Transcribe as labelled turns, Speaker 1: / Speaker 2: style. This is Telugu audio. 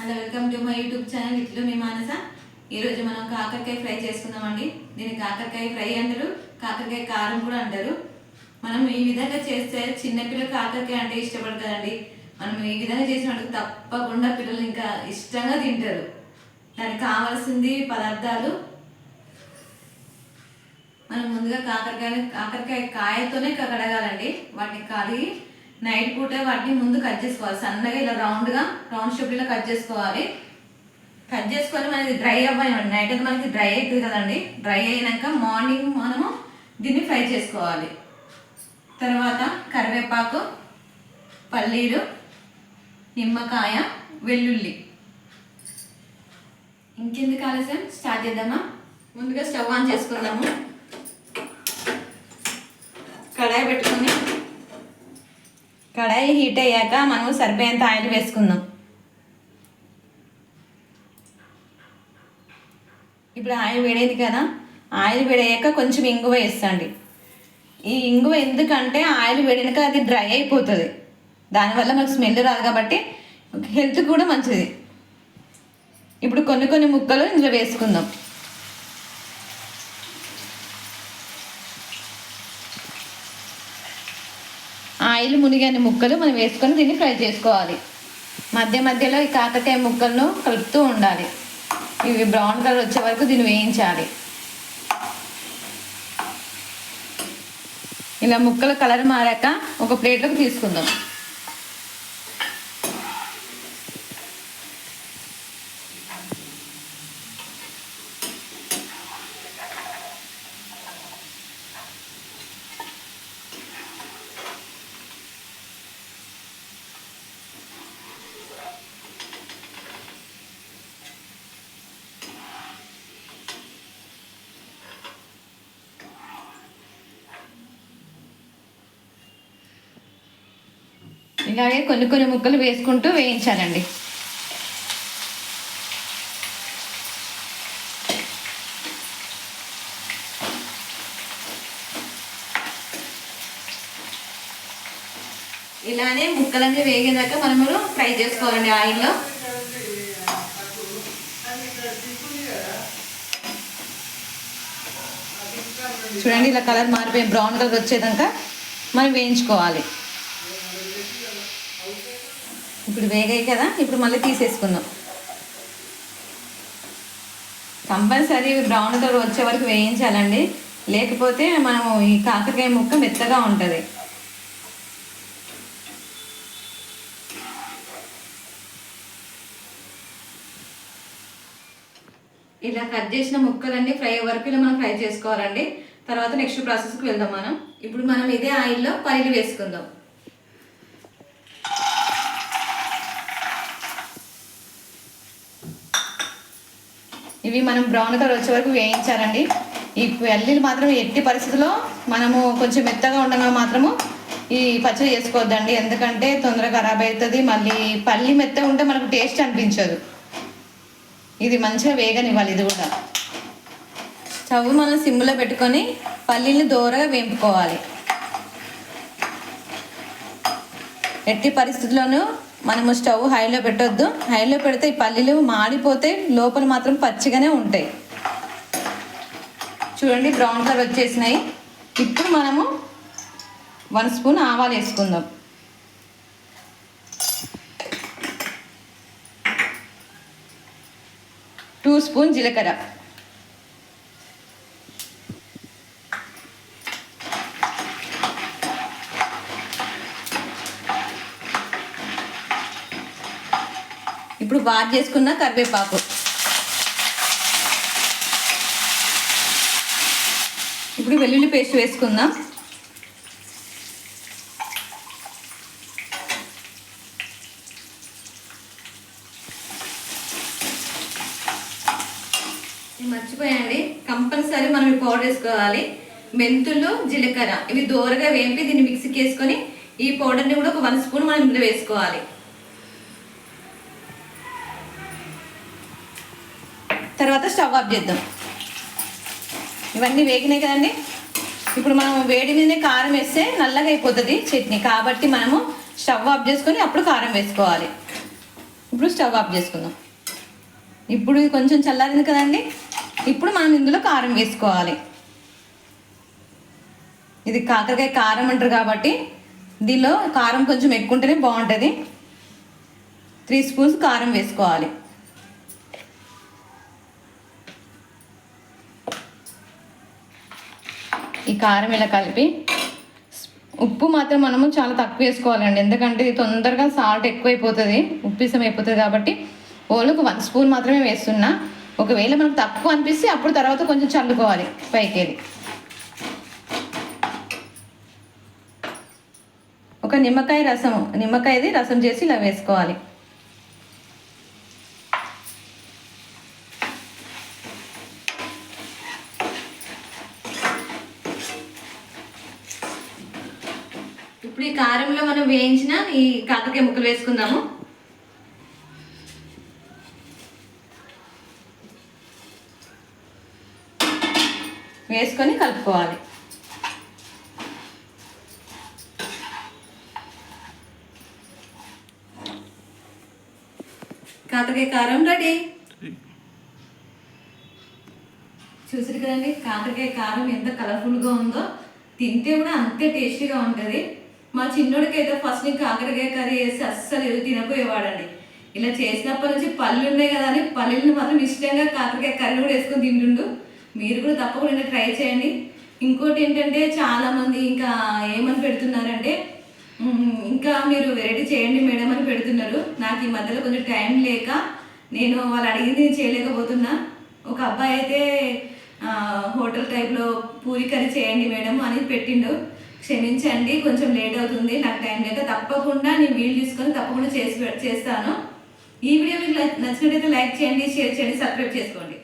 Speaker 1: Hello welcome to my YouTube channel. ఇట్లు మీ మానస. ఈరోజు మనం కాకరకాయ ఫ్రై చేసుకుందామండి. దీన్ని కాకరకాయ ఫ్రై అంటారు కాకరకాయ కారం కూడా అంటారు. మనం ఈ విధంగా చేస్తే చిన్నపిల్లలు కాకరకాయ అంటే ఇష్టపడతారండి. మనం ఈ విధంగా చేసినట్టు తప్పకుండా పిల్లలు ఇంకా ఇష్టంగా తింటారు. దానికి కావాల్సింది పదార్థాలు. మనం ముందుగా కాకరకాయ కాకరకాయ కాయతోనే కడగాలండి. వాటిని కడిగి నైట్ పూట వాటిని ముందు కట్ చేసుకోవాలి. సన్నగా ఇలా రౌండ్గా రౌండ్ షేప్ ఇలా కట్ చేసుకోవాలి. కట్ చేసుకొని మనకి డ్రై అవ్వాలి నైట్ అయితే మనకి డ్రై అవుతుంది కదండి. డ్రై అయినాక మార్నింగ్ మనము దీన్ని ఫ్రై చేసుకోవాలి. తర్వాత కరివేపాకు పల్లీలు నిమ్మకాయ వెల్లుల్లి. ఇంకెందుకు ఆలస్యం? స్టార్ట్ చేద్దామా? ముందుగా స్టవ్ ఆన్ చేసుకుందాము. కడాయి పెట్టుకొని కడాయి హీట్ అయ్యాక మనం సరిపోయేంత ఆయిల్ వేసుకుందాం. ఇప్పుడు ఆయిల్ వేడేది కదా ఆయిల్ వేడయ్యాక కొంచెం ఇంగువ వేస్తండి. ఈ ఇంగువ ఎందుకంటే ఆయిల్ వేడినాక అది డ్రై అయిపోతుంది. దానివల్ల మనకు స్మెల్ రాదు కాబట్టి హెల్త్ కూడా మంచిది. ఇప్పుడు కొన్ని కొన్ని ముక్కలు ఇందులో వేసుకుందాం. ఆయిల్ మునిగని ముక్కలు మనం వేసుకొని దీన్ని ఫ్రై చేసుకోవాలి. మధ్య మధ్యలో ఈ కాకరకాయ ముక్కలను కలుపుతూ ఉండాలి. ఇవి బ్రౌన్ కలర్ వచ్చే వరకు దీన్ని వేయించాలి. ఇలా ముక్కల కలర్ మారాక ఒక ప్లేట్లోకి తీసుకుందాం. ఇలాగే కొన్ని కొన్ని ముక్కలు వేసుకుంటూ వేయించాలండి ఇలానే ముక్కలన్నీ వేగేదాకా మనము ఫ్రై చేసుకోవాలండి ఆయిల్లో. చూడండి ఇలా కలర్ మారిపోయి బ్రౌన్ కలర్ వచ్చేదాకా మనం వేయించుకోవాలి. ఇప్పుడు వేగాయి కదా ఇప్పుడు మళ్ళీ తీసేసుకుందాం. కంపల్సరీ బ్రౌన్ కలర్ వచ్చే వరకు వేయించాలండి. లేకపోతే మనము ఈ కాకరకాయ ముక్క మెత్తగా ఉంటుంది. ఇలా కట్ చేసిన ముక్కలన్నీ ఫ్రై అయ్యే వరకు ఇలా మనం ఫ్రై చేసుకోవాలండి. తర్వాత నెక్స్ట్ ప్రాసెస్కి వెళ్దాం మనం. ఇప్పుడు మనం ఇదే ఆయిల్లో పల్లీలు వేసుకుందాం. ఇవి మనం బ్రౌన్ కలర్ వచ్చే వరకు వేయించాలండి. ఈ పల్లీలు మాత్రం ఎట్టి పరిస్థితుల్లో మనము కొంచెం మెత్తగా ఉండగా మాత్రము ఈ పచ్చడి చేసుకోవద్దండి. ఎందుకంటే తొందరగా ఖరాబ్ అవుతుంది మళ్ళీ పల్లి మెత్తగా ఉంటే మనకు టేస్ట్ అనిపించదు. ఇది మంచిగా వేగనివ్వాలి ఇది కూడా. స్టవ్ మనం సిమ్లో పెట్టుకొని పల్లీని దూరగా వేపుకోవాలి. ఎట్టి పరిస్థితుల్లోనూ మనము స్టవ్ హైలో పెట్టొద్దు. హైలో పెడితే ఈ పల్లీలు మాడిపోతే లోపల మాత్రం పచ్చిగానే ఉంటాయి. చూడండి బ్రౌన్ కలర్ వచ్చేసినాయి. ఇప్పుడు మనము వన్ స్పూన్ ఆవాలు వేసుకుందాం. టూ స్పూన్ జీలకర్ర. ఇప్పుడు వాట్ చేసుకున్న కరివేపాకు. ఇప్పుడు వెల్లుల్లి పేస్ట్ వేసుకుందాం. ఇది మర్చిపోయండి కంపల్సరీ మనం ఈ పౌడర్ వేసుకోవాలి. మెంతులు జీలకర్ర ఇవి దోరగా వేంపి దీన్ని మిక్సీకి వేసుకొని ఈ పౌడర్ని కూడా ఒక వన్ స్పూన్ మనం ఇందులో వేసుకోవాలి. తర్వాత స్టవ్ ఆఫ్ చేద్దాం. ఇవన్నీ వేగినాయి కదండి. ఇప్పుడు మనం వేడి మీదనే కారం వేస్తే నల్లగా అయిపోతుంది చట్నీ. కాబట్టి మనము స్టవ్ ఆఫ్ చేసుకొని అప్పుడు కారం వేసుకోవాలి. ఇప్పుడు స్టవ్ ఆఫ్ చేసుకుందాం. ఇప్పుడు కొంచెం చల్లారింది కదండి. ఇప్పుడు మనం ఇందులో కారం వేసుకోవాలి. ఇది కాకరకాయ కారం అంటారు కాబట్టి దీనిలో కారం కొంచెం ఎక్కువ ఉంటేనే బాగుంటుంది. త్రీ స్పూన్స్ కారం వేసుకోవాలి. ఈ కారం ఇలా కలిపి ఉప్పు మాత్రం మనము చాలా తక్కువ వేసుకోవాలండి. ఎందుకంటే ఇది తొందరగా సాల్ట్ ఎక్కువైపోతుంది ఉప్పిసం అయిపోతుంది కాబట్టి ఓన్లీ వన్ స్పూన్ మాత్రమే వేస్తున్నా. ఒకవేళ మనకు తక్కువ అనిపిస్తే అప్పుడు తర్వాత కొంచెం చల్లుకోవాలి పైకేది ఒక నిమ్మకాయ రసం నిమ్మకాయది రసం చేసి ఇలా వేసుకోవాలి. ఇప్పుడు ఈ కారంలో మనం వేయించిన ఈ కాకరకాయ ముక్కలు వేసుకుందాము. వేసుకొని కలుపుకోవాలి. కాకరకాయ కారం రెడీ. చూసారు కదండి కాకరకాయ కారం ఎంత కలర్ఫుల్గా ఉందో తింటే కూడా అంతే టేస్టీగా ఉంటుంది. మా చిన్నోడికి అయితే ఫస్ట్ నేను కాకరకాయ కర్రీ వేసి అస్సలు ఎదురు తినపోయేవాడండి ఇలా చేసినప్పటి నుంచి పళ్ళు ఉన్నాయి కదా అని పల్లీలను మాత్రం ఇష్టంగా కాకరకాయ కర్రీ కూడా వేసుకొని తింటుండు. మీరు కూడా తప్పకుండా ట్రై చేయండి. ఇంకోటి ఏంటంటే చాలామంది ఇంకా ఏమని పెడుతున్నారంటే ఇంకా మీరు వెరైటీ చేయండి మేడం అని పెడుతున్నారు. నాకు ఈ మధ్యలో కొంచెం టైం లేక నేను వాళ్ళు అడిగింది నేను చేయలేకపోతున్నా. ఒక అబ్బాయి అయితే హోటల్ టైప్లో పూరి కర్రీ చేయండి మేడం అని పెట్టిండు. క్షమించండి కొంచెం లేట్ అవుతుంది నాకు టైం లేక తప్పకుండా నేను వీలు తీసుకొని తప్పకుండా చేసి చేస్తాను. ఈ వీడియో మీకు నచ్చినట్టయితే లైక్ చేయండి షేర్ చేయండి సబ్స్క్రైబ్ చేసుకోండి.